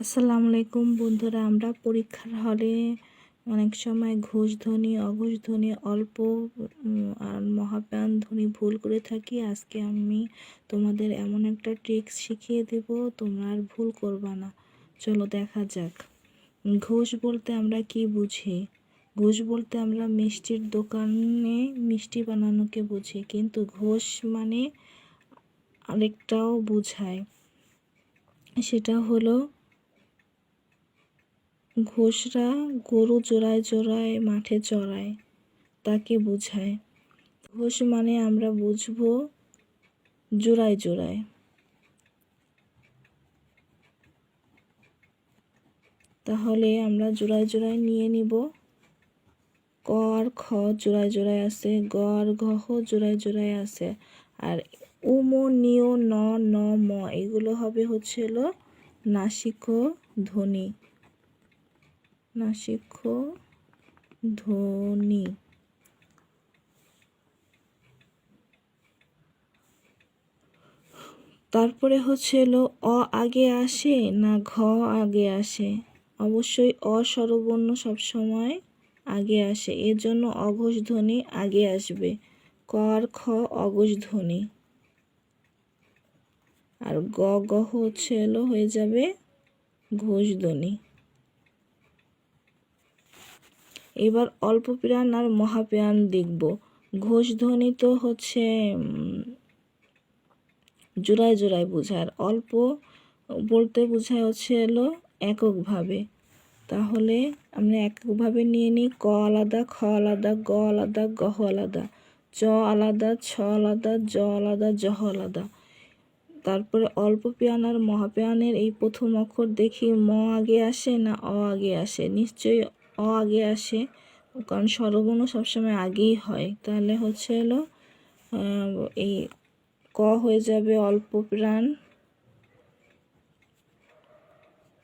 আসসালামু আলাইকুম বন্ধুরা, আমরা পরীক্ষার হলে অনেক সময় ঘোষ ধ্বনি অঘোষ ধ্বনি অল্প আর মহাপ্রাণ ধ্বনি ভুল করে থাকি। আজকে আমি তোমাদের এমন একটা ট্রিক্স শিখিয়ে দেব, তোমরা আর ভুল করবা না। চলো দেখা যাক। ঘোষ বলতে আমরা কি বুঝি? ঘোষ বলতে আমরা মিষ্টির দোকানে মিষ্টি বানানোকে বুঝি, কিন্তু ঘোষ মানে আরেকটাও বোঝায়। সেটা হলো ঘোষরা গরু জোড়ায় জোড়ায়, মাঠে চড়ায়, তাকে বোঝায়। ঘোষ মানে আমরা বুঝব জোড়ায় জোড়ায়। তাহলে আমরা জোড়ায় জোড়ায় নিয়ে নিব। ক আর খ জোড়ায় জোড়ায় আছে, গ আর ঘ জোড়ায় জোড়ায় আছে, আর উম নিয় ন ন ম, এগুলো হবে হচ্ছে হলো নাসিক ধ্বনি নাসিক ধ্বনি। তারপরে হচ্ছে হলো অ আগে আসে না ঘ আগে আসে। অবশ্যই অ স্বরবর্ণ সবসময় আগে আসে। এর জন্য অঘোষ ধ্বনি আগে আসবে। ক আর খ অঘোষ ধ্বনি। আর গ গ হচ্ছে হলো হয়ে যাবে ঘোষ ধ্বনি। এবার অল্প প্রাণ আর মহাপ্রাণ দেখব। ঘোষ ধ্বনি তো হচ্ছে জোড়ায় জোড়ায় বোঝায় অল্প বলতে বোঝায় হচ্ছে হলো এককভাবে। তাহলে আমরা এককভাবে নিয়ে নিই। ক আলাদা, খ আলাদা, গ আলাদা গহ আলাদা। চ আলাদা, ছ আলাদা, জ আলাদা জহ আলাদা। তারপরে অল্প পেয়ান আর মহাপ্যানের এই প্রথম অক্ষর দেখি ম আগে আসে না অ আগে আসে। নিশ্চয়ই অ আগে আসে। কারণ স্বরবর্ণ সবসময় আগেই হয়। তাহলে হচ্ছে হলো এই ক হয়ে যাবে অল্প প্রাণ,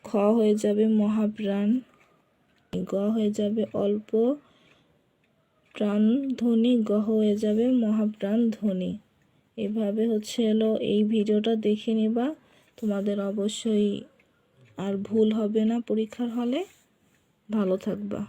খ হয়ে যাবে মহাপ্রাণ, গ হয়ে যাবে অল্প প্রাণ ধ্বনি গহ হয়ে যাবে মহাপ্রাণ ধ্বনি। এভাবে হচ্ছে হলো এই ভিডিওটা দেখে নিবা। তোমাদের অবশ্যই আর ভুল হবে না পরীক্ষার হলে। ভালো থাকবা।